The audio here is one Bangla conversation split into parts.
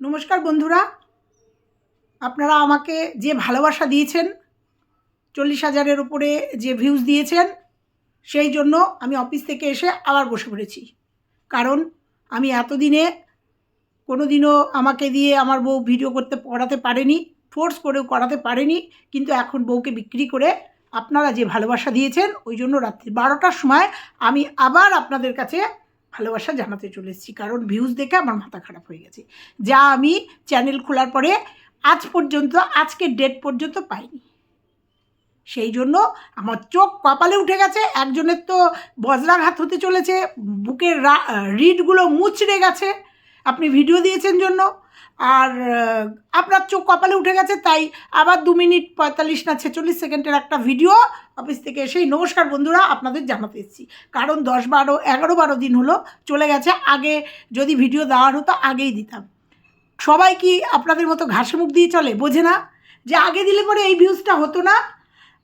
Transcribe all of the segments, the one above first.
নমস্কার বন্ধুরা। আপনারা আমাকে যে ভালোবাসা দিয়েছেন, চল্লিশ হাজারের উপরে যে ভিউজ দিয়েছেন, সেই জন্য আমি অফিস থেকে এসে আবার বসে পড়েছি। কারণ আমি এতদিনে কোনো দিনও আমাকে দিয়ে আমার বউ ভিডিও করতে করাতে পারেনি ফোর্স করেও করাতে পারেনি, কিন্তু এখন বউকে বিক্রি করে আপনারা যে ভালোবাসা দিয়েছেন, ওই জন্য রাত্রি বারোটার সময় আমি আবার আপনাদের কাছে ভালোবাসা জানাতে চলেছি। কারণ ভিউজ দেখে আমার মাথা খারাপ হয়ে গেছে। যা আমি চ্যানেল খোলার পরে আজ পর্যন্ত, আজকে ডেট পর্যন্ত পাইনি। সেই জন্য আমার চোখ কপালে উঠে গেছে। একজনের তো বজ্রাঘাত হতে চলেছে। বুকের রিডগুলো মুচড়ে গেছে। আপনি ভিডিও দিয়েছেন জন্য। আর আপনার চোখ কপালে উঠে গেছে, তাই আবার দু মিনিট পঁয়তাল্লিশ না ছেচল্লিশ সেকেন্ডের একটা ভিডিও অফিস থেকে এসেই নমস্কার বন্ধুরা আপনাদের জানাতে এসেছি। কারণ দশ বারো, এগারো বারো দিন হলো, চলে গেছে। আগে যদি ভিডিও দেওয়ার হতো, আগেই দিতাম। সবাই কি আপনাদের মতো ঘাসে মুখ দিয়ে চলে? বোঝে না। যে আগে দিলে পরে এই ভিউজটা হতো না।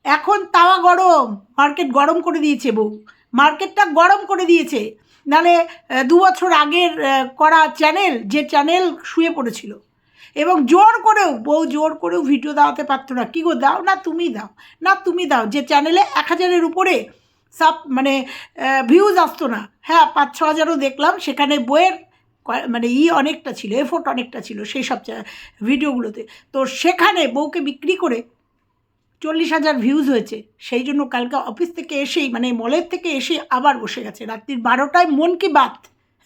এখন তাওয়া গরম। মার্কেট গরম করে দিয়েছে বউ। মার্কেটটা গরম করে দিয়েছে। নালে দু বছর আগের করা চ্যানেল, যে চ্যানেল শুয়ে পড়েছিল। এবং জোর করেও, বউ জোর করেও ভিডিও দেওয়াতে পারতো না। কী গো, দাও না তুমি দাও, না তুমি দাও। যে চ্যানেলে এক হাজারের উপরে সাব মানে ভিউজ আসতো না। হ্যাঁ পাঁচ, ছ হাজারও দেখলাম, সেখানে বইয়ের মানে ই অনেকটা ছিল এফোর্ট অনেকটা ছিল সেই সব ভিডিওগুলোতে তো সেখানে বউকে বিক্রি করে চল্লিশ হাজার ভিউজ হয়েছে। সেই জন্য কালকে অফিস থেকে এসেই মানে মলের থেকে এসে আবার বসে গেছে। রাত্রির বারোটায় মন কি বাত?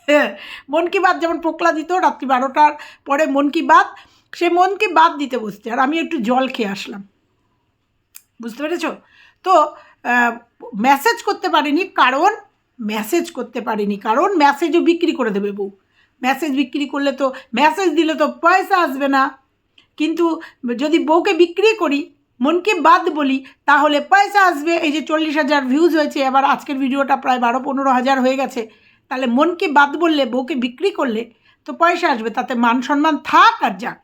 হ্যাঁ মন কি বাত? যেমন পোকলা দিত, রাত্রি বারোটার পরে মন কি বাত? সে মন কি বাত দিতে বসছে। আর আমি একটু জল খেয়ে আসলাম। বুঝতে পেরেছ? তো মেসেজ করতে পারিনি, কারণ মেসেজ করতে পারিনি। কারণ মেসেজও বিক্রি করে দেবে বউ। মেসেজ বিক্রি করলে তো মেসেজ দিলে তো পয়সা আসবে না। কিন্তু যদি বউকে বিক্রি করি মনকে বাদ বলি, তাহলে পয়সা আসবে। এই যে চল্লিশ হাজার ভিউজ হয়েছে, এবার আজকের ভিডিওটা প্রায় বারো পনেরো হাজার হয়ে গেছে। তাহলে মনকে বাদ বললে, বউকে বিক্রি করলে তো পয়সা আসবে, তাতে মান সম্মান থাক আর যাক।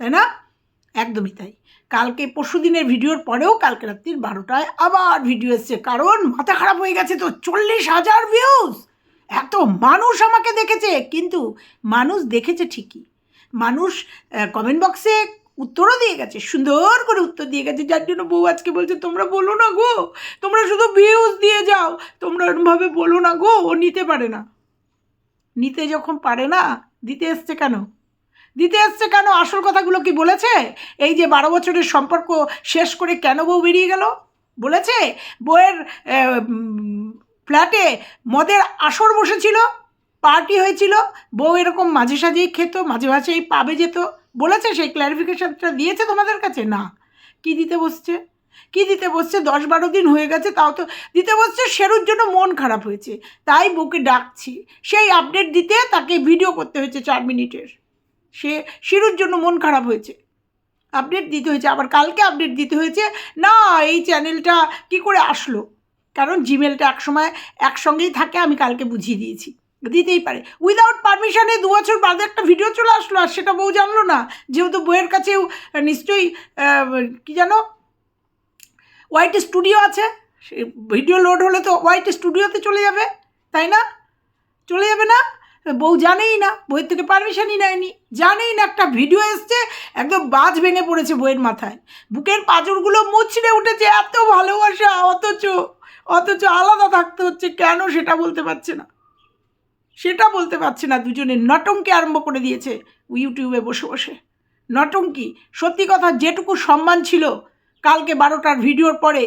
তাই না? একদমই তাই। কালকে পরশু দিনের ভিডিওর পরেও কালকে রাত্রির বারোটায় আবার ভিডিও এসছে, কারণ মাথা খারাপ হয়ে গেছে তো চল্লিশ হাজার ভিউজ এত মানুষ আমাকে দেখেছে, কিন্তু মানুষ দেখেছে ঠিকই। মানুষ কমেন্ট বক্সে উত্তরও দিয়ে গেছে, সুন্দর করে উত্তর দিয়ে গেছে। যার জন্য বউ আজকে বলছে, তোমরা বলো না গো, তোমরা শুধু ভিউজ দিয়ে যাও, তোমরা এরমভাবে বলো না গো, ও নিতে পারে না। নিতে যখন পারে না, দিতে এসছে কেন? দিতে এসছে কেন? আসল কথাগুলো কি বলেছে? এই যে বারো বছরের সম্পর্ক শেষ করে কেন বউ বেরিয়ে গেল? বলেছে, বউয়ের ফ্ল্যাটে মদের আসর বসেছিল, পার্টি হয়েছিল, বউ এরকম মাঝে সাঝেই খেত, মাঝে মাঝেই পাবে যেত। বলেছে সেই ক্ল্যারিফিকেশনটা দিয়েছে তোমাদের কাছে? না। কি দিতে বসছে? কি দিতে বসছে? দশ বারো দিন হয়ে গেছে, তাও তো দিতে বসছে, সেরুর জন্য মন খারাপ হয়েছে। তাই বউকে ডাকছি। সেই আপডেট দিতে তাকে ভিডিও করতে হয়েছে চার মিনিটের। সে শিরুর জন্য মন খারাপ হয়েছে। আপডেট দিতে হয়েছে, আবার কালকে আপডেট দিতে হয়েছে। না, এই চ্যানেলটা কি করে আসলো? কারণ জিমেলটা একসময় একসঙ্গেই থাকে, আমি কালকে বুঝিয়ে দিয়েছি। দিতেই পারে। উইদাউট পারমিশনে দু বছর বাদে একটা ভিডিও চলে আসলো, আর সেটা বউ জানলো না। যেহেতু বইয়ের কাছেও নিশ্চয়ই কি জানো? হোয়াইট স্টুডিও আছে। ভিডিও লোড হলে তো হোয়াইট স্টুডিওতে চলে যাবে, তাই না? চলে যাবে না? বউ জানেই না বইয়ের থেকে পারমিশনই নেয়নি। জানেই না, একটা ভিডিও এসছে, একদম বাজ ভেঙে পড়েছে বইয়ের মাথায়। বুকের পাঁজরগুলো মুচড়ে উঠেছে, এত ভালোবাসা, অথচ অথচ আলাদা থাকতে হচ্ছে, কেন সেটা বলতে পারছে না? সেটা বলতে পারছে না, দুজনে নটঙ্কি আরম্ভ করে দিয়েছে ইউটিউবে বসে বসে। নটঙ্কি সত্যি কথা যেটুকু সম্মান ছিল, কালকে বারোটার ভিডিওর পরে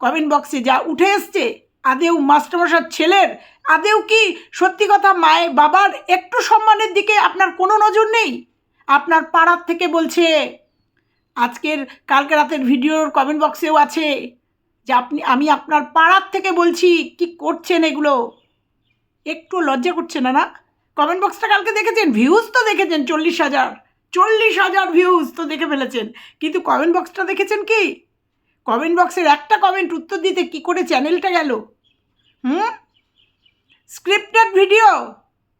কমেন্ট বক্সে যা উঠে এসছে, আদেও মাস্টারমশার ছেলের, আদেও কি সত্যি কথা মায়ের বাবার একটু সম্মানের দিকে আপনার কোনো নজর নেই? আপনার পাড়ার থেকে বলছে, আজকের, কালকে রাতের ভিডিওর কমেন্ট বক্সেও আছে যে আপনি, আমি আপনার পাড়ার থেকে বলছি, কি করছেন এগুলো? একটু লজ্জা করছে না না? কমেন্ট বক্সটা কালকে দেখেছেন? ভিউজ তো দেখেছেন, চল্লিশ হাজার। চল্লিশ হাজার ভিউজ তো দেখে ফেলেছেন। কিন্তু কমেন্ট বক্সটা দেখেছেন কি? কমেন্ট বক্সের একটা কমেন্ট উত্তর দিতে কি করে চ্যানেলটা গেল? হুম? স্ক্রিপ্টেড ভিডিও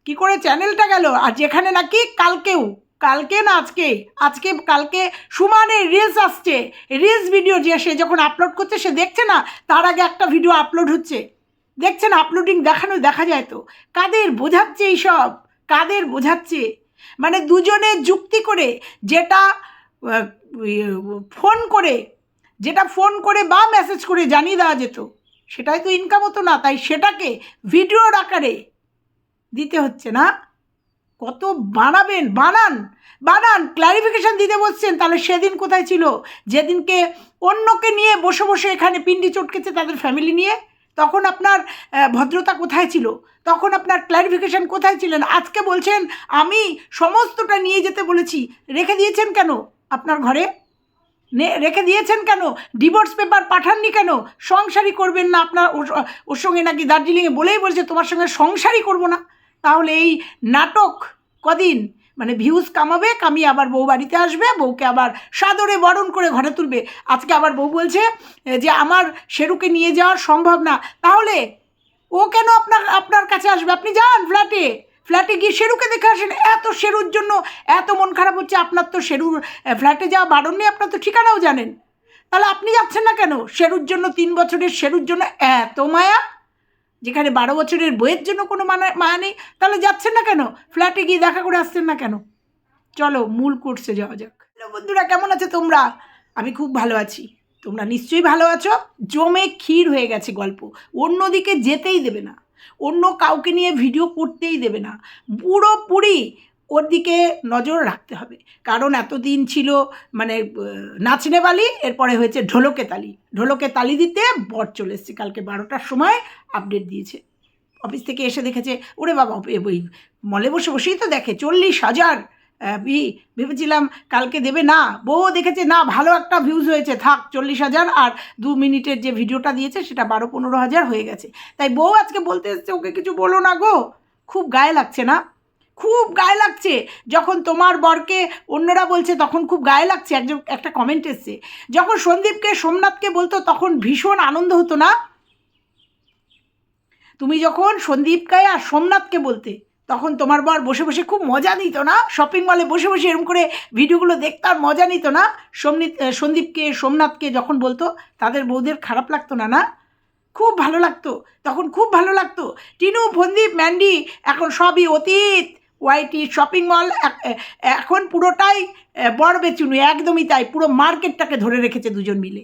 কি করে চ্যানেলটা গেল? আর যেখানে নাকি কালকেও, কালকে না আজকে আজকে, কালকে সুমানে রিলস আসছে। রিলস ভিডিও যে সে যখন আপলোড করছে, সে দেখছে না, তার আগে একটা ভিডিও আপলোড হচ্ছে। দেখছেন আপলোডিং দেখানো দেখা যায় তো? কাদের বোঝাচ্ছে এইসব? কাদের বোঝাচ্ছে? মানে দুজনে যুক্তি করে যেটা ফোন করে, যেটা ফোন করে বা মেসেজ করে জানিয়ে দেওয়া যেত। সেটাই তো ইনকাম হতো না, তাই সেটাকে ভিডিওর আকারে দিতে হচ্ছে না। কত বানাবেন, বানান বানান ক্লারিফিকেশান দিতে বসছেন, তাহলে সেদিন কোথায় ছিল? যেদিনকে অন্যকে নিয়ে বসে বসে এখানে পিন্ডি চটকেছে তাদের ফ্যামিলি নিয়ে। তখন আপনার ভদ্রতা কোথায় ছিল? তখন আপনার ক্লারিফিকেশন কোথায় ছিলেন? আজকে বলছেন, আমি সমস্তটা নিয়ে যেতে বলেছি। রেখে দিয়েছেন কেন আপনার ঘরে? রেখে দিয়েছেন কেন? ডিভোর্স পেপার পাঠাননি কেন? সংসারই করবেন না আপনার ওর ওর সঙ্গে নাকি দার্জিলিংয়ে বলেই বলছে, তোমার সঙ্গে সংসারই করব না। তাহলে এই নাটক কদিন? মানে ভিউজ কামাবে, কামিয়ে আবার বউ বাড়িতে আসবে, বউকে আবার সাদরে বরণ করে ঘরে তুলবে। আজকে আবার বউ বলছে যে আমার শেরুকে নিয়ে যাওয়া সম্ভব না। তাহলে ও কেন আপনার আপনার কাছে আসবে? আপনি যান ফ্ল্যাটে ফ্ল্যাটে গিয়ে শেরুকে দেখে আসেন, এত শেরুর জন্য এত মন খারাপ হচ্ছে। আপনার তো শেরুর ফ্ল্যাটে যাওয়া বারণ নেই আপনার তো ঠিকানাও জানেন। তাহলে আপনি যাচ্ছেন না কেন? শেরুর জন্য, তিন বছরের শেরুর জন্য এত মায়া। যেখানে বারো বছরের বইয়ের জন্য কোনো মানে মায়া নেই, তাহলে যাচ্ছেন না কেন? ফ্ল্যাটে গিয়ে দেখা করে আসছেন না কেন? চলো, মূল কোর্সে যাওয়া যাক। হ্যালো বন্ধুরা, কেমন আছে তোমরা? আমি খুব ভালো আছি। তোমরা নিশ্চয়ই ভালো আছো? জমে ক্ষীর হয়ে গেছে গল্প। অন্যদিকে যেতেই দেবে না। অন্য কাউকে নিয়ে ভিডিও করতেই দেবে না। পুরোপুরি ওর দিকে নজর রাখতে হবে। কারণ এতদিন ছিল মানে নাচনে বালি এরপরে হয়েছে ঢোলকে তালি ঢোলকে তালি দিতে বর চলে এসছে। কালকে বারোটার সময় আপডেট দিয়েছে। অফিস থেকে এসে দেখেছে, ওরে বাবা ওই মলে বসে, বসেই তো দেখে, চল্লিশ হাজার। ভি- ভেবেছিলাম কালকে দেবে না। বউ দেখেছে, না, ভালো একটা ভিউজ হয়েছে, থাক, চল্লিশ হাজার আর দু মিনিটের যে ভিডিওটা দিয়েছে, সেটা বারো, পনেরো হাজার হয়ে গেছে। তাই বউ আজকে বলতে এসছে, ওকে কিছু বলো না গো। খুব গায়ে লাগছে না? খুব গায়ে লাগছে। যখন তোমার বরকে অন্যরা বলছে, তখন খুব গায়ে লাগছে। একজন, একটা কমেন্ট এসছে। যখন সন্দীপকে, সোমনাথকে বলতো, তখন ভীষণ আনন্দ হতো না? তুমি যখন সন্দীপকে আর সোমনাথকে বলতে, তখন তোমার বর বসে বসে খুব মজা নিত না? শপিং মলে বসে বসে এরকম করে ভিডিওগুলো দেখতে আর মজা নিত না? সোমনিত সন্দীপকে, সোমনাথকে যখন বলতো, তাদের বউদের খারাপ লাগতো না না? খুব ভালো লাগতো। তখন খুব ভালো লাগতো। টিনু ফন্দীপ ম্যান্ডি, এখন সবই অতীত। ওয়াইটি শপিং মল এখন পুরোটাই বড় বেচুনু, একদমই তাই, পুরো মার্কেটটাকে ধরে রেখেছে দুজন মিলে।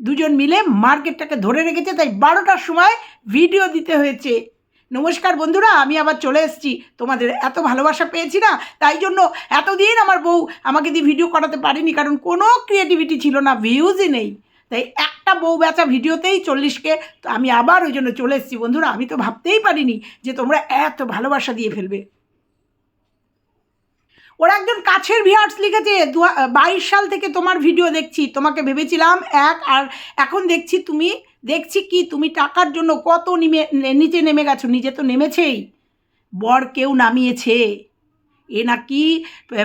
দুজন মিলে মার্কেটটাকে ধরে রেখেছে, তাই বারোটার সময় ভিডিও দিতে হয়েছে। নমস্কার বন্ধুরা, আমি আবার চলে এসেছি। তোমাদের এত ভালোবাসা পেয়েছি না, তাই জন্য এতদিন আমার বউ আমাকে দিয়ে ভিডিও করাতে পারেনি, কারণ কোনো ক্রিয়েটিভিটি ছিল না ভিউজই নেই। তাই একটা বউ বেচা ভিডিওতেই চল্লিশকে, তো আমি আবার ওই জন্য চলে এসেছি। বন্ধুরা, আমি তো ভাবতেই পারিনি যে তোমরা এত ভালোবাসা দিয়ে ফেলবে। ওরা একজন কাছের ভিউয়ার্স লিখেছে, দু বাইশ সাল থেকে তোমার ভিডিও দেখছি, তোমাকে ভেবেছিলাম এক, আর এখন দেখছি তুমি, দেখছি কি, তুমি টাকার জন্য কত নিমে নিচে নেমে গেছো, নিজে তো নেমেছেই। বর কেউ নামিয়েছে। এ নাকি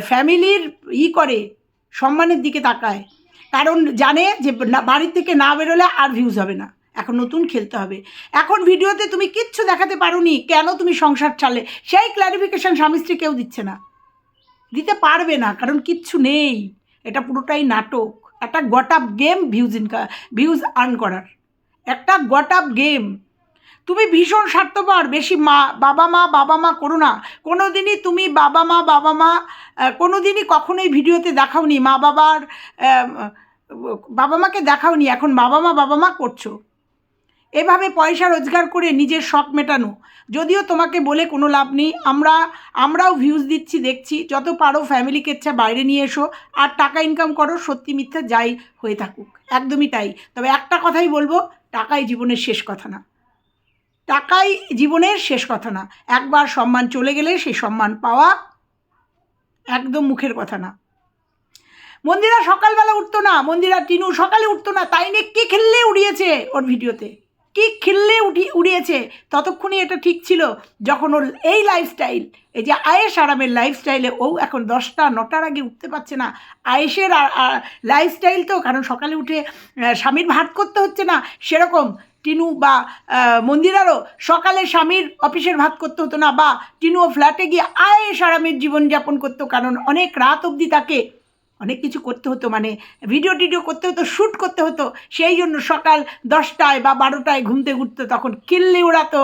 ফ্যামিলির ই করে, সম্মানের দিকে তাকায়। কারণ জানে যে বাড়ির থেকে না বেরোলে আর ভিউজ হবে না। এখন নতুন খেলতে হবে। এখন ভিডিওতে তুমি কিচ্ছু দেখাতে পারোনি, কেন তুমি সংসার চালে? সেই ক্ল্যারিফিকেশন স্বামী স্ত্রী কেউ দিচ্ছে না। দিতে পারবে না, কারণ কিচ্ছু নেই। এটা পুরোটাই নাটক। একটা গট আপ গেম ভিউজ ইনকা, ভিউজ আর্ন করার। একটা গট আপ গেম। তুমি ভীষণ স্বার্থপর, বেশি মা, বাবা মা বাবা মা করো না। কোনো দিনই তুমি বাবা মা বাবা মা কোনো দিনই কখনোই ভিডিওতে দেখাওনি। মা বাবার বাবা মাকে দেখাওনি। এখন বাবা মা বাবা মা করছ। এভাবে পয়সা রোজগার করে নিজের শখ মেটানো। যদিও তোমাকে বলে কোনো লাভ নেই। আমরা, আমরাও ভিউজ দিচ্ছি, দেখছি। যত পারো ফ্যামিলিকে ইচ্ছা বাইরে নিয়ে এসো। আর টাকা ইনকাম করো, সত্যি মিথ্যা যাই হয়ে থাকুক। একদমই তাই। তবে একটা কথাই বলব, টাকাই জীবনের শেষ কথা না। টাকাই জীবনের শেষ কথা না। একবার সম্মান চলে গেলে সেই সম্মান পাওয়া একদম মুখের কথা না। মন্দিরা সকালবেলা উঠতো না। মন্দিরা টিনু সকালে উঠতো না। তাই নিয়ে কে খেললে উড়িয়েছে ওর ভিডিওতে কি খিল্লে উঠি, উড়িয়েছে, ততক্ষণই এটা ঠিক ছিল যখন ওর এই লাইফস্টাইল এই যে আয়েস আরামের লাইফস্টাইলে ও এখন দশটা, নটার আগে উঠতে পারছে না। আয়েসের লাইফস্টাইল তো কারণ সকালে উঠে স্বামীর ভাত করতে হচ্ছে না, সেরকম। টিনু বা মন্দিরারও সকালে স্বামীর অফিসের ভাত করতে হতো না বা টিনুও ফ্ল্যাটে গিয়ে আয়েস আরামের জীবনযাপন করতো, কারণ অনেক রাত অবধি তাকে অনেক কিছু করতে হতো মানে ভিডিও টিডিও করতে হতো শ্যুট করতে হতো। সেই জন্য সকাল দশটায় বা বারোটায় ঘুমতে উঠতো তখন কিল্লি উড়াতো।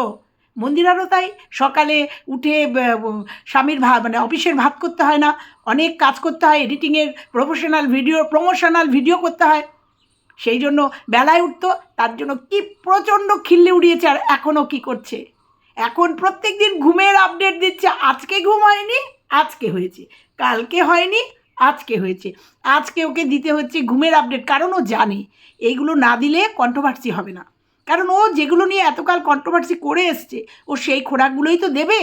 মন্দিরারও তাই, সকালে উঠে স্বামীর ভাত মানে অফিসের ভাত করতে হয় না, অনেক কাজ করতে হয় এডিটিংয়ের প্রফেশনাল ভিডিও প্রমোশনাল ভিডিও করতে হয়। সেই জন্য বেলায় উঠতো, তার জন্য কি প্রচণ্ড খিল্লি উড়িয়েছে আর এখনও কি করছে। এখন প্রত্যেক দিন ঘুমের আপডেট দিচ্ছে, আজকে ঘুম হয়নি, আজকে হয়েছে, কালকে হয়নি আজকে হয়েছে। আজকে ওকে দিতে হচ্ছে ঘুমের আপডেট কারণ ও জানে, এইগুলো না দিলে কন্ট্রোভার্সি হবে না। কারণ ও যেগুলো নিয়ে এতকাল কন্ট্রোভার্সি করে এসছে, ও সেই খোরাকগুলোই তো দেবে।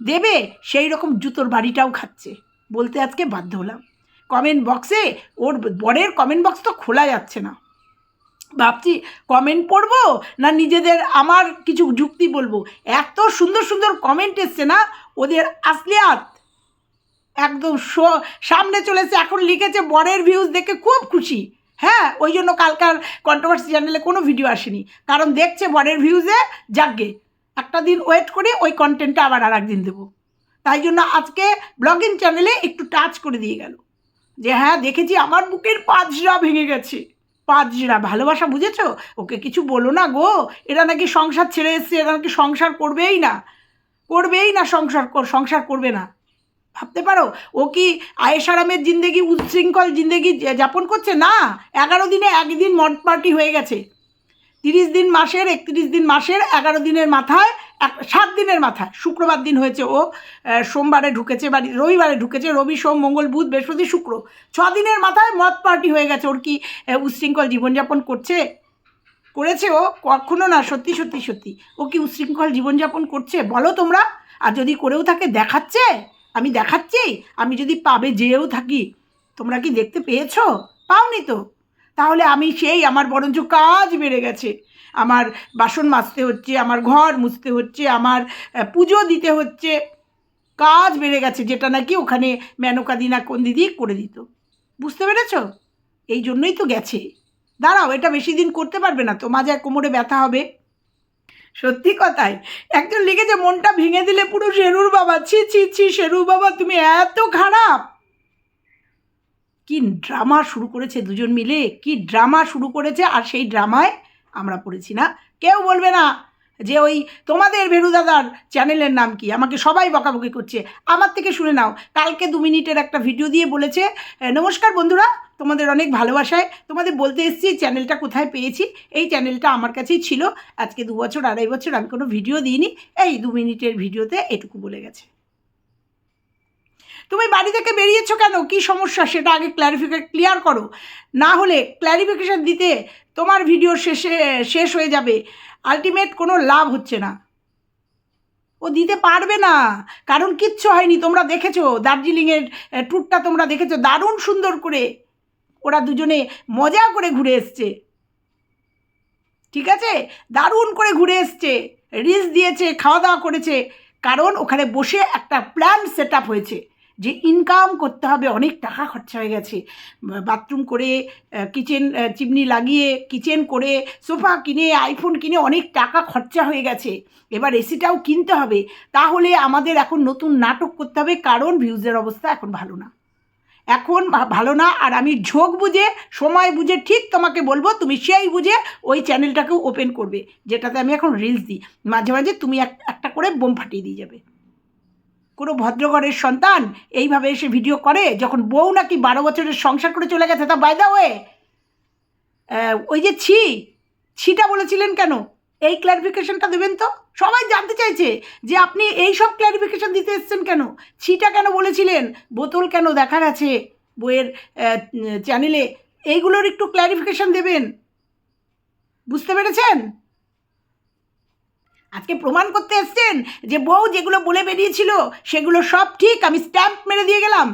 দেবে, সেই রকম জুতোর বাড়িটাও খাচ্ছে, বলতে আজকে বাধ্য হলাম। কমেন্ট বক্সে ওর বরের কমেন্ট বক্স তো খোলা যাচ্ছে না। ভাবছি কমেন্ট পড়ব না নিজেদের আমার কিছু যুক্তি বলব? এত সুন্দর সুন্দর কমেন্ট এসছে না, ওদের আসলিয়াত একদম সামনে চলেছে, এখন লিখেছে বরের ভিউজ দেখে খুব খুশি। হ্যাঁ ওই জন্য কালকার কন্ট্রোভার্সি চ্যানেলে কোনো ভিডিও আসেনি। কারণ দেখছে বরের ভিউজে যাকগে একটা দিন ওয়েট করে ওই কন্টেন্টটা আবার আর একদিন দেবো। তাই জন্য আজকে ব্লগিং চ্যানেলে একটু টাচ করে দিয়ে গেল। যে হ্যাঁ দেখেছি আমার বুকের পাঁচরা ভেঙে গেছে। পাঁচরা ভালোবাসা বুঝেছ? ওকে কিছু বলো না গো। এরা নাকি সংসার ছেড়ে এসছে, এরা নাকি সংসার করবেই না। করবেই না সংসার সংসার করবে না। ভাবতে পারো? ও কি আয়েশারামের জিন্দেগি উচ্ছৃঙ্খল জিন্দেগি যাপন করছে? না, এগারো দিনে একদিন মড পার্টি হয়ে গেছে। তিরিশ দিন মাসের, একত্রিশ দিন মাসের, এগারো দিনের মাথায়, এক, সাত দিনের মাথায়। শুক্রবার দিন হয়েছে ও সোমবারে ঢুকেছে বাড়ি, রবিবারে ঢুকেছে, রবি, সোম, মঙ্গল, বুধ, বৃহস্পতি, শুক্র। ছ দিনের মাথায় মদ পার্টি হয়ে গেছে। ওর কি উচ্ছৃঙ্খল জীবনযাপন করছে? করেছে ও? কখনো না, সত্যি সত্যি সত্যি। ও কি উচ্ছৃঙ্খল জীবনযাপন করছে? বলো তোমরা। আর যদি করেও থাকে, দেখাচ্ছে? আমি দেখাচ্ছি? আমি যদি পাবে যেও থাকি, তোমরা কি দেখতে পেয়েছ? পাওনি তো। তাহলে আমি সেই আমার বরঞ্চ কাজ বেড়ে গেছে। আমার বাসন মাজতে হচ্ছে, আমার ঘর মুছতে হচ্ছে, আমার পুজো দিতে হচ্ছে। কাজ বেড়ে গেছে, যেটা নাকি ওখানে মেনকা দিনা কোন দিদি করে দিত। বুঝতে পেরেছ? এই জন্যই তো গেছে। দাঁড়াও, এটা বেশি দিন করতে পারবে না তো? মাজায় কোমরে ব্যথা হবে। সত্যি কথাই। একজন লিখেছে মনটা ভেঙে দিলে পুরো শেরুর বাবা। ছি ছি ছি শেরুর বাবা তুমি এত খারাপ। কি ড্রামা শুরু করেছে দুজন মিলে? কি ড্রামা শুরু করেছে? আর সেই ড্রামায় আমরা পড়েছি না। কেউ বলবে না যে ওই তোমাদের ভেরু দাদার চ্যানেলের নাম কি? আমাকে সবাই বকাবকি করছে। আমার থেকে শুনে নাও। কালকে দু মিনিটের একটা ভিডিও দিয়ে বলেছে "এ, নমস্কার বন্ধুরা তোমাদের অনেক ভালোবাসায়। তোমাদের বলতে এসেছি চ্যানেলটা কোথায় পেয়েছি? এই চ্যানেলটা আমার কাছেই ছিল। আজকে দু বছর, আড়াই বছর আমি কোনো ভিডিও দিইনি। এই দু মিনিটের ভিডিওতে এটুকু বলে গেছে। তুমি বাড়ি থেকে বেরিয়েছো কেন? কি সমস্যা? সেটা আগে ক্ল্যারিফিকে ক্লিয়ার করো। না হলে ক্ল্যারিফিকেশান দিতে তোমার ভিডিও শেষে, শেষ হয়ে যাবে। আলটিমেট কোনো লাভ হচ্ছে না। ও দিতে পারবে না। কারণ কিচ্ছু হয়নি। তোমরা দেখেছ, দার্জিলিংয়ের ট্যুরটা তোমরা দেখেছ। দারুণ সুন্দর করে। ওরা দুজনে মজা করে ঘুরে এসছে। ঠিক আছে? দারুণ করে ঘুরে এসছে। রিলস দিয়েছে, খাওয়া দাওয়া করেছে। কারণ ওখানে বসে একটা প্ল্যান সেট আপ হয়েছে যে ইনকাম করতে হবে, অনেক টাকা খরচা হয়ে গেছে। বাথরুম করে কিচেন চিমনি লাগিয়ে কিচেন করে, সোফা কিনে আইফোন কিনে অনেক টাকা খরচা হয়ে গেছে। এবার এসিটাও কিনতে হবে। তাহলে আমাদের এখন নতুন নাটক করতে হবে, কারণ ভিউজের অবস্থা এখন ভালো না। এখন ভালো না, আর আমি ঝোঁক বুঝে, সময় বুঝে ঠিক তোমাকে বলব, তুমি সেই বুঝে ওই চ্যানেলটাকেও ওপেন করবে, যেটাতে আমি এখন রিলস দিই। মাঝে মাঝে তুমি এক, একটা করে বোম ফাটিয়ে দিয়ে যাবে। কোনো ভদ্রঘরের সন্তান এইভাবে এসে ভিডিও করে, যখন বউ নাকি বারো বছরের সংসার করে চলে গেছে, তা বাইদা ওয়ে ওই যে ছি, ছিটা বলেছিলেন কেন? এই ক্ল্যারিফিকেশনটা দেবেন তো? সবাই জানতে চাইছে যে আপনি এই সব ক্ল্যারিফিকেশন দিতে এসছেন কেন? ছিটা কেন বলেছিলেন? বোতল কেন দেখার আছে বইয়ের চ্যানেলে এইগুলোর একটু ক্ল্যারিফিকেশন দেবেন। বুঝতে পেরেছেন? আজকে প্রমাণ করতে এসছেন যে বউ যেগুলো বলে বেরিয়েছিল, সেগুলো সব ঠিক। আমি স্ট্যাম্প মেরে দিয়ে গেলাম।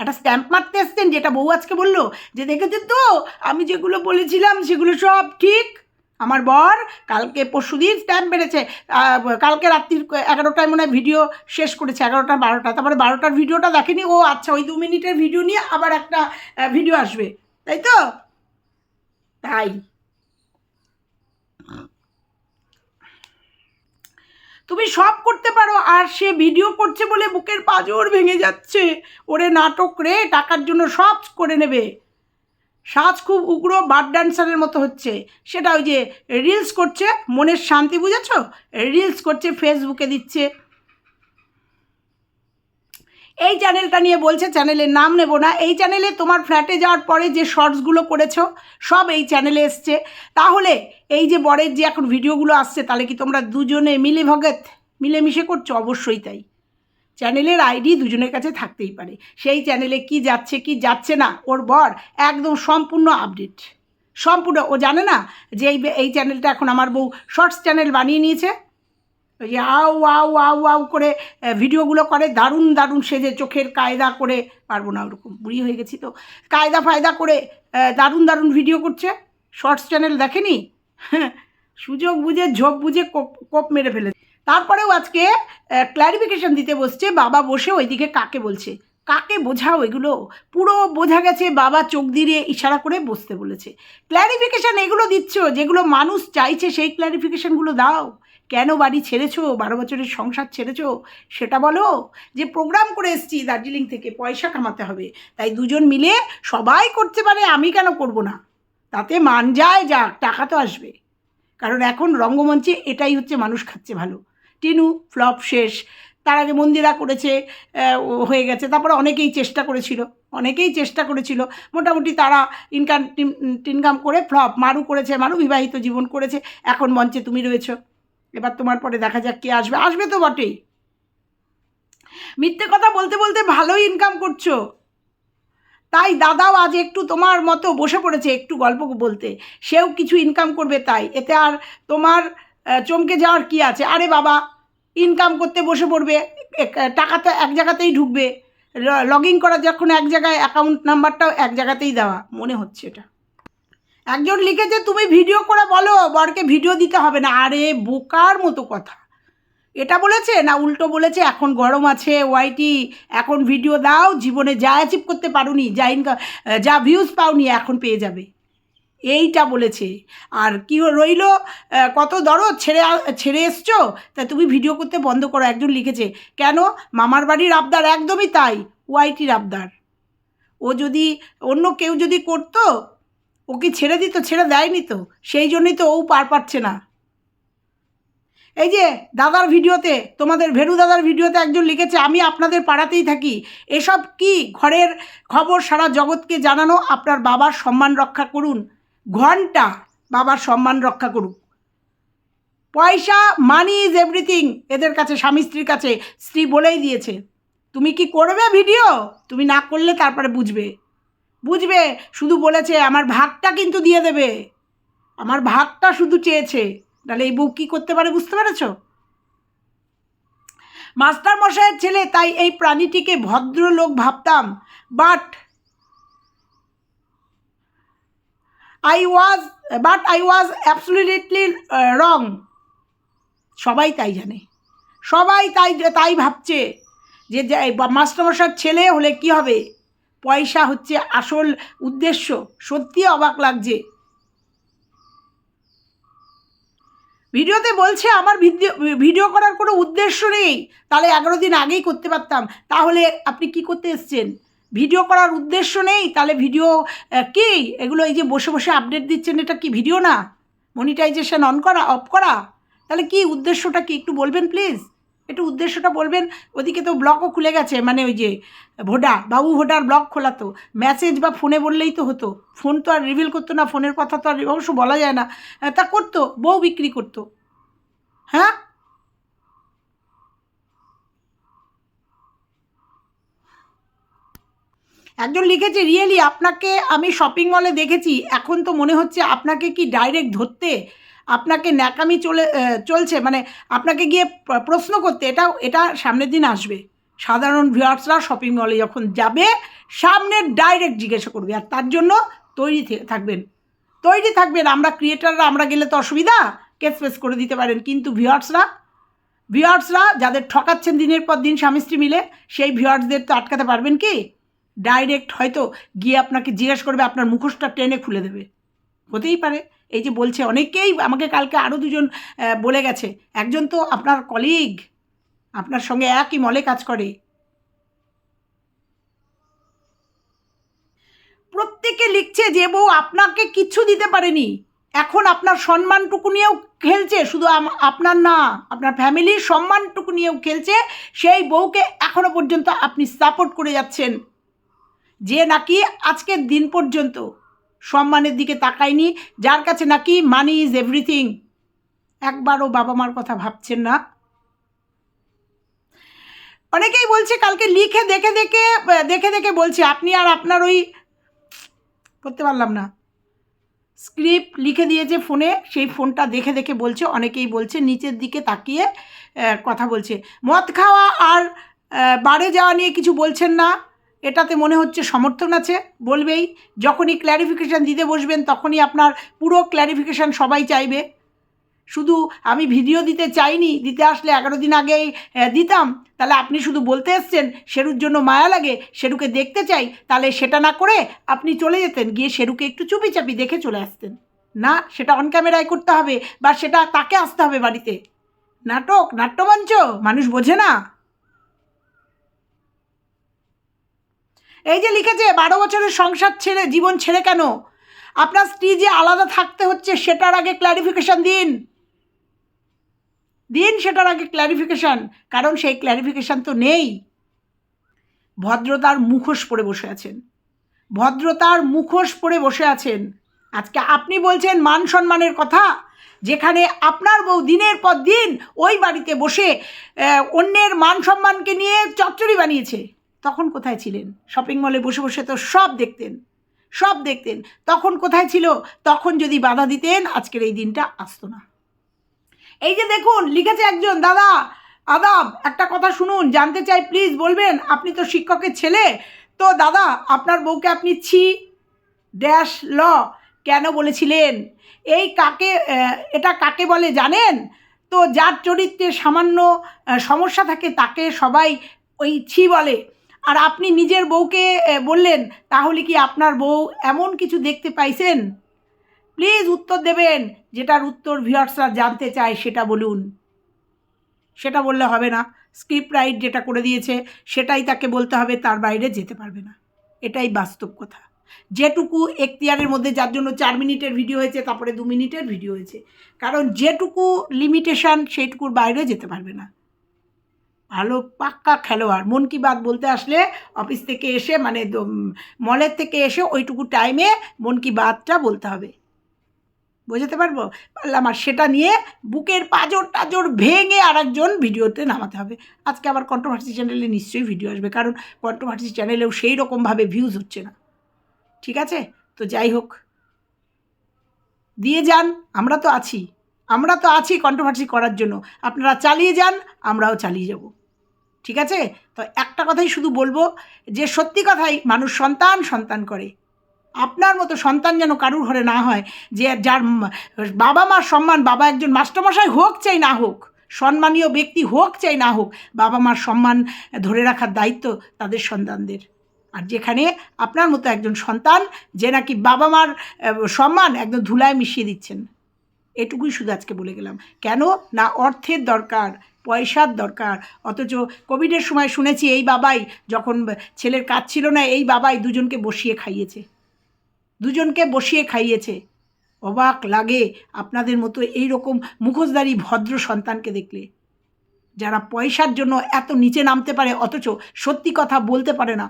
একটা স্ট্যাম্প মারতে এসছেন, যেটা বউ আজকে বলল যে, দেখেছেন তো? আমি যেগুলো বলেছিলাম, সেগুলো সব ঠিক। আমার বর কালকে পরশুদিন স্ট্যাম্প মেরেছে আহ, কালকে রাত্রির এগারোটায় মনে হয় ভিডিও শেষ করেছে এগারোটা বারোটা। তারপরে বারোটার ভিডিওটা দেখেনি ও আচ্ছা ওই দু মিনিটের ভিডিও নিয়ে আবার একটা ভিডিও আসবে। তাই তো? তাই। তুমি সব করতে পারো আর সে ভিডিও করছে বলে বুকের পাঁজর ভেঙে যাচ্ছে। ওরে নাটক রে টাকার জন্য সব করে নেবে। সাজ খুব উগ্র বার ডান্সারের মতো হচ্ছে। সেটা ওই যে রিলস করছে, মনের শান্তি বুঝেছ? রিলস করছে ফেসবুকে দিচ্ছে। এই চ্যানেলটা নিয়ে বলছে চ্যানেলের নাম নেব না। এই চ্যানেলে তোমার ফ্ল্যাটে যাওয়ার পরে যে শর্টসগুলো করেছ, সব এই চ্যানেলে এসছে। তাহলে এই যে বরের যে এখন ভিডিওগুলো আসছে, তাহলে কি তোমরা দুজনে মিলে ভগত? মিলেমিশে করছ? অবশ্যই তাই। চ্যানেলের আইডি দুজনের কাছে থাকতেই পারে। সেই চ্যানেলে কি যাচ্ছে কি যাচ্ছে না ওর বর একদম সম্পূর্ণ আপডেট সম্পূর্ণ ও জানে না যে এই এই চ্যানেলটা এখন আমার বউ শর্টস চ্যানেল বানিয়ে নিয়েছে। ওই যে আউ আউ আউ আউ করে ভিডিওগুলো করে দারুণ দারুণ সেজে চোখের কায়দা করে পারব না ওরকম বুড়ি হয়ে গেছি তো কায়দা ফায়দা করে দারুণ দারুণ ভিডিও করছে। শর্টস চ্যানেল দেখেনি? হ্যাঁ, সুযোগ বুঝে ঝোপ বুঝে কোপ কোপ মেরে ফেলে তারপরেও আজকে ক্ল্যারিফিকেশন দিতে বসছে, বাবা বসে ওইদিকে কাকে বলছে। কাকে বোঝাও এগুলো? পুরো বোঝা গেছে, বাবা চোখ দিয়ে ইশারা করে বসতে বলেছে। ক্ল্যারিফিকেশন এগুলো দিচ্ছ, যেগুলো মানুষ চাইছে, সেই ক্ল্যারিফিকেশানগুলো দাও। কেন বাড়ি ছেড়েছো? বারো বছরের সংসার ছেড়েছো? সেটা বলো। যে প্রোগ্রাম করে এসেছি দার্জিলিং থেকে, পয়সা কামাতে হবে। তাই দুজন মিলে সবাই করতে পারে, আমি কেন করব না? তাতে মান যায় যাক, টাকা তো আসবে। কারণ এখন রঙ্গমঞ্চে এটাই হচ্ছে মানুষ খাচ্ছে ভালো। টিনু ফ্লপ শেষ। তার আগে মন্দিরা করেছে হয়ে গেছে। তারপরে অনেকেই চেষ্টা করেছিল, অনেকেই চেষ্টা করেছিল। মোটামুটি তারা ইনকাম টিনকাম করে ফ্লপ, মারু করেছে, মারু বিবাহিত জীবন করেছে। এখন মঞ্চে তুমি রয়েছো। এবার তোমার পরে দেখা যাক কে আসবে। আসবে তো বটেই। মিথ্যে কথা বলতে বলতে ভালোই ইনকাম করছ। তাই দাদাও আজ একটু তোমার মতো বসে পড়েছে একটু গল্প বলতে। সেও কিছু ইনকাম করবে তাই। এতে আর তোমার চমকে যাওয়ার কি আছে? আরে বাবা ইনকাম করতে বসে পড়বে টাকা তো এক জায়গাতেই ঢুকবে লগ ইন করা যখন এক জায়গায় অ্যাকাউন্ট নাম্বারটাও এক জায়গাতেই দেওয়া, মনে হচ্ছে এটা। একজন লিখেছে, তুমি ভিডিও করে বলো, বরকে ভিডিও দিতে হবে না। আরে, বোকার মতো কথা। এটা বলেছে না উল্টো বলেছে, এখন গরম আছে ওয়াইটি এখন ভিডিও দাও, জীবনে যা অ্যাচিভ করতে পারোনি, যা ইনকাম যা ভিউজ পাওনি, এখন পেয়ে যাবে। এইটা বলেছে। আর কি রইল কত দরদ? ছেড়ে ছেড়ে এসছো? তা তুমি ভিডিও করতে বন্ধ করো, একজন লিখেছে। কেন? মামার বাড়ির আবদার একদমই তাই, ওয়াইটির আবদার। ও যদি, অন্য কেউ যদি করতো, ও কি ছেড়ে দিত, ছেড়ে দেয়নি তো? সেই জন্যই তো ও পার পাচ্ছে না। এই যে, দাদার ভিডিওতে, তোমাদের ভেরু দাদার ভিডিওতে একজন লিখেছে, আমি আপনাদের পাড়াতেই থাকি। এসব কি ঘরের খবর সারা জগৎকে জানানো? আপনার বাবার সম্মান রক্ষা করুন। ঘণ্টা বাবার সম্মান রক্ষা করুক। পয়সা মানি ইজ এভরিথিং এদের কাছে, স্বামী স্ত্রীর কাছে, স্ত্রী বলেই দিয়েছে। তুমি কি করবে ভিডিও তুমি না করলে তারপরে বুঝবে। বুঝবে, শুধু বলেছে, আমার ভাগটা কিন্তু দিয়ে দেবে। আমার ভাগটা শুধু চেয়েছে। তাহলে এই বউ কী করতে পারে বুঝতে পেরেছ? মাস্টার মশাইয়ের ছেলে, তাই এই প্রাণীটিকে ভদ্রলোক ভাবতাম but I was but I was absolutely wrong সবাই তাই জানে। সবাই তাই তাই ভাবছে যে মাস্টারমশাইয়ের ছেলে হলে কি হবে? পয়সা হচ্ছে আসল উদ্দেশ্য। সত্যি অবাক লাগছে। ভিডিওতে বলছে, আমার ভিডিও ভিডিও করার কোনো উদ্দেশ্য নেই। তাহলে এগারো দিন আগেই করতে পারতাম। তাহলে আপনি কি করতে এসছেন? ভিডিও করার উদ্দেশ্য নেই, তাহলে ভিডিও কি? এগুলো এই যে বসে বসে আপডেট দিচ্ছেন, এটা কি ভিডিও না? মনিটাইজেশন অন করা অফ করা? তাহলে কি উদ্দেশ্যটা কি? একটু বলবেন প্লিজ একটু উদ্দেশ্যটা বলবেন, ওদিকে তো ব্লকও খুলে গেছে মানে ওই যে ভোডা বাবু ভোডার ব্লক খোলা তো। মেসেজ বা ফোনে বললেই তো হতো। ফোন তো আর রিভিল করতো না ফোনের কথা তো আর অবশ্য বলা যায় না। তা করতো, বউ বিক্রি করতো। হ্যাঁ? একজন লিখেছে রিয়েলি আপনাকে আমি শপিং মলে দেখেছি। এখন তো মনে হচ্ছে আপনাকে কি ডাইরেক্ট ধরতে? আপনাকে ন্যাকামি চলে চলছে। মানে আপনাকে গিয়ে প্রশ্ন করতে। এটা এটা সামনের দিন আসবে। সাধারণ ভিউয়ার্সরা শপিং মলে যখন যাবে, সামনে ডাইরেক্ট জিজ্ঞাসা করবে। আর তার জন্য তৈরি থাকবেন। তৈরি থাকবেন। আমরা ক্রিয়েটাররা আমরা গেলে তো অসুবিধা। কেস ফেস করে দিতে পারেন। কিন্তু ভিউয়ার্সরা ভিউয়ার্সরা যাদের ঠকাচ্ছেন দিনের পর দিন স্বামী স্ত্রী মিলে, সেই ভিউয়ার্সদের তো আটকাতে পারবেন কি? ডাইরেক্ট হয়তো গিয়ে আপনাকে জিজ্ঞেস করবে, আপনার মুখোশটা টেনে খুলে দেবে। হতেই পারে। এই যে বলছে, অনেকেই আমাকে কালকে আরও দুজন বলে গেছে, একজন তো আপনার কলিগ আপনার সঙ্গে একই মলে কাজ করে। প্রত্যেকে লিখছে যে বউ আপনাকে কিচ্ছু দিতে পারেনি। এখন আপনার সম্মানটুকু নিয়েও খেলছে, শুধু আপনার না, আপনার ফ্যামিলির সম্মানটুকু নিয়েও খেলছে। সেই বউকে এখনও পর্যন্ত আপনি সাপোর্ট করে যাচ্ছেন। যে নাকি আজকের দিন পর্যন্ত সম্মানের দিকে তাকায়নি, যার কাছে নাকি মানি ইজ এভরিথিং একবারও বাবা মার কথা ভাবছেন না। অনেকেই বলছে, কালকে লিখে দেখে দেখে দেখে দেখে বলছে, আপনি আর আপনার ওই করতে পারলাম না। স্ক্রিপ্ট লিখে দিয়েছে ফোনে, সেই ফোনটা দেখে দেখে বলছে, অনেকেই বলছে, নিচের দিকে তাকিয়ে কথা বলছে। মদ খাওয়া আর বারে যাওয়া নিয়ে কিছু বলছেন না। এটাতে মনে হচ্ছে সমর্থন আছে বলবেই। যখনই ক্ল্যারিফিকেশান দিতে বসবেন, তখনই আপনার পুরো ক্ল্যারিফিকেশান সবাই চাইবে। শুধু আমি ভিডিও দিতে চাইনি, দিতে আসলে এগারো দিন আগেই দিতাম। তাহলে আপনি শুধু বলতে এসছেন শেরুর জন্য মায়া লাগে শেরুকে দেখতে চাই। তাহলে সেটা না করে আপনি চলে যেতেন, গিয়ে শেরুকে একটু চুপি চাপি দেখে চলে আসতেন। না, সেটা অন ক্যামেরায় করতে হবে বা সেটা তাকে আসতে হবে বাড়িতে। নাটক, নাট্যমঞ্চ, মানুষ বোঝে না। এই যে লিখেছে, বারো বছরের সংসার ছেড়ে জীবন ছেড়ে কেন? আপনার স্ত্রী যে আলাদা থাকতে হচ্ছে, সেটার আগে ক্ল্যারিফিকেশন দিন। দিন সেটার আগে ক্ল্যারিফিকেশান কারণ সেই ক্ল্যারিফিকেশান তো নেই। ভদ্রতার মুখোশ পরে বসে আছেন। ভদ্রতার মুখোশ পরে বসে আছেন। আজকে আপনি বলছেন মান সম্মানের কথা, যেখানে আপনার বউ দিনের পর দিন ওই বাড়িতে বসে অন্যের মান সম্মানকে নিয়ে চচ্চড়ি বানিয়েছে। তখন কোথায় ছিলেন? শপিং মলে বসে বসে তো সব দেখতেন। সব দেখতেন। তখন কোথায় ছিল? তখন যদি বাধা দিতেন, আজকের এই দিনটা আসতো না। এই যে দেখুন, লিখেছে একজন, দাদা, আদাব, একটা কথা শুনুন, জানতে চাই প্লিজ বলবেন, আপনি তো শিক্ষকের ছেলে। তো দাদা, আপনার বউকে আপনি ছি ড্যাশ ল, কেন বলেছিলেন? এই কাকে এটা কাকে বলে জানেন? তো যার চরিত্রে সামান্য সমস্যা থাকে, তাকে সবাই ওই ছি বলে। আর আপনি নিজের বউকে বললেন, তাহলে কি আপনার বউ এমন কিছু দেখতে পাইছেন? প্লিজ উত্তর দেবেন, যেটার উত্তর ভিউয়ার্সরা জানতে চায় সেটা বলুন। সেটা বললে হবে না। স্ক্রিপ্ট রাইট যেটা করে দিয়েছে, সেটাই তাকে বলতে হবে, তার বাইরে যেতে পারবে না। এটাই বাস্তব কথা। যেটুকু এখতিয়ারের মধ্যে, যার জন্য চার মিনিটের ভিডিও হয়েছে, তারপরে দু মিনিটের ভিডিও হয়েছে। কারণ যেটুকু লিমিটেশন সেইটুকুর বাইরে যেতে পারবে না। ভালো পাক্কা খেলোয়াড়। মন কি বাত বলতে আসলে অফিস থেকে এসে মানে মলের থেকে এসে ওইটুকু টাইমে মন কি বাতটা বলতে হবে। বোঝাতে পারব? পারলাম। আর সেটা নিয়ে বুকের পাজর টাজর ভেঙে আর একজন ভিডিওতে নামাতে হবে। আজকে আবার কন্ট্রোভার্সি চ্যানেলে নিশ্চয়ই ভিডিও আসবে, কারণ কন্ট্রোভার্সি চ্যানেলেও সেই রকমভাবে ভিউজ হচ্ছে না। ঠিক আছে? তো যাই হোক। দিয়ে যান, আমরা তো আছি। আমরা তো আছি কন্ট্রোভার্সি করার জন্য। আপনারা চালিয়ে যান, আমরাও চালিয়ে যাব। ঠিক আছে? তো একটা কথাই শুধু বলব যে সত্যি কথাই মানুষ সন্তান সন্তান করে। আপনার মতো সন্তান যেন কারুর ঘরে না হয়, যে যার বাবা মার সম্মান, বাবা একজন মাস্টারমশাই হোক চাই না হোক, সম্মানীয় ব্যক্তি হোক চাই না হোক, বাবা মার সম্মান ধরে রাখার দায়িত্ব তাদের সন্তানদের। আর যেখানে আপনার মতো একজন সন্তান যে নাকি বাবা মার সম্মান একদম ধুলায় মিশিয়ে দিচ্ছেন। এটুকুই শুধু আজকে বলে গেলাম। কেন? না অর্থের দরকার পয়সার দরকার। অথচ কোভিডের সময় শুনেছি এই বাবাই যখন ছেলের কাজ ছিল না, এই বাবাই দুজনকে বসিয়ে খাইয়েছে। দুজনকে বসিয়ে খাইয়েছে। অবাক লাগে আপনাদের মতো এই রকম মুখোশধারী ভদ্র সন্তানকে দেখলে। যারা পয়সার জন্য এত নিচে নামতে পারে, অথচ সত্যি কথা বলতে পারে না।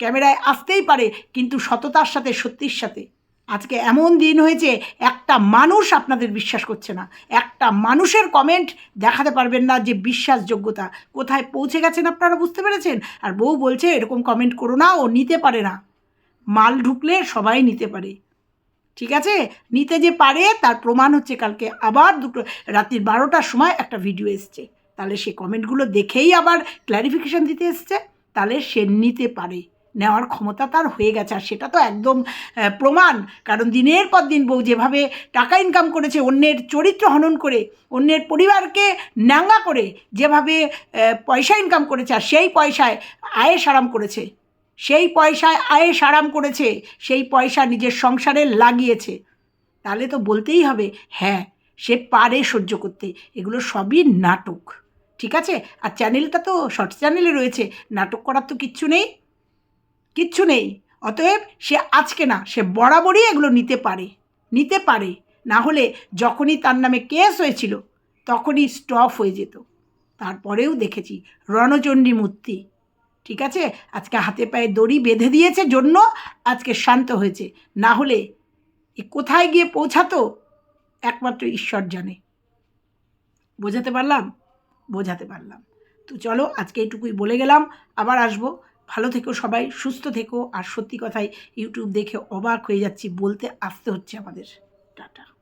ক্যামেরায় আসতেই পারে, কিন্তু সততার সাথে সত্যির সাথে। আজকে এমন দিন হয়েছে, একটা মানুষ আপনাদের বিশ্বাস করছে না। একটা মানুষের কমেন্ট দেখাতে পারবেন না যে বিশ্বাসযোগ্যতা কোথায় পৌঁছে গেছেন আপনারা বুঝতে পেরেছেন? আর বউ বলছে, এরকম কমেন্ট করো না, ও নিতে পারে না। মাল ঢুকলে সবাই নিতে পারে। ঠিক আছে? নিতে যে পারে, তার প্রমাণ হচ্ছে কালকে আবার দুটো, রাত্রির বারোটার সময় একটা ভিডিও এসছে। তাহলে সে কমেন্টগুলো দেখেই আবার ক্ল্যারিফিকেশান দিতে এসছে। তাহলে সে নিতে পারে। নেওয়ার ক্ষমতা তার হয়ে গেছে, আর সেটা তো একদম প্রমাণ। কারণ দিনের পর দিন বউ যেভাবে টাকা ইনকাম করেছে, অন্যের চরিত্র হনন করে, অন্যের পরিবারকে ন্যাঙ্গা করে যেভাবে পয়সা ইনকাম করেছে, আর সেই পয়সায় আয়েস আরাম করেছে। সেই পয়সায় আয়েস সারাম করেছে, সেই পয়সা নিজের সংসারে লাগিয়েছে। তাহলে তো বলতেই হবে হ্যাঁ সে পারে সহ্য করতে। এগুলো সবই নাটক, ঠিক আছে? আর চ্যানেলটা তো শর্টস চ্যানেলে রয়েছে, নাটক করার তো কিচ্ছু নেই। কিচ্ছু নেই। অতএব সে আজকে না, সে বরাবরই এগুলো নিতে পারে। নিতে পারে। না হলে যখনই তার নামে কেস হয়েছিল, তখনই স্টপ হয়ে যেত। তারপরেও দেখেছি রণচণ্ডী মূর্তি ঠিক আছে? আজকে হাতে পায়ে দড়ি বেঁধে দিয়েছে জন্য আজকে শান্ত হয়েছে। না হলে এ কোথায় গিয়ে পৌঁছাতো? একমাত্র ঈশ্বর জানে। বোঝাতে পারলাম? বোঝাতে পারলাম। তো চলো, আজকে এইটুকুই বলে গেলাম। আবার আসব। ভালো থেকো সবাই, সুস্থ থেকো। আর সত্যি কথাই ইউটিউব দেখে অবাক হয়ে যাচ্ছি, বলতে আসতে হচ্ছে আমাদের। টাটা।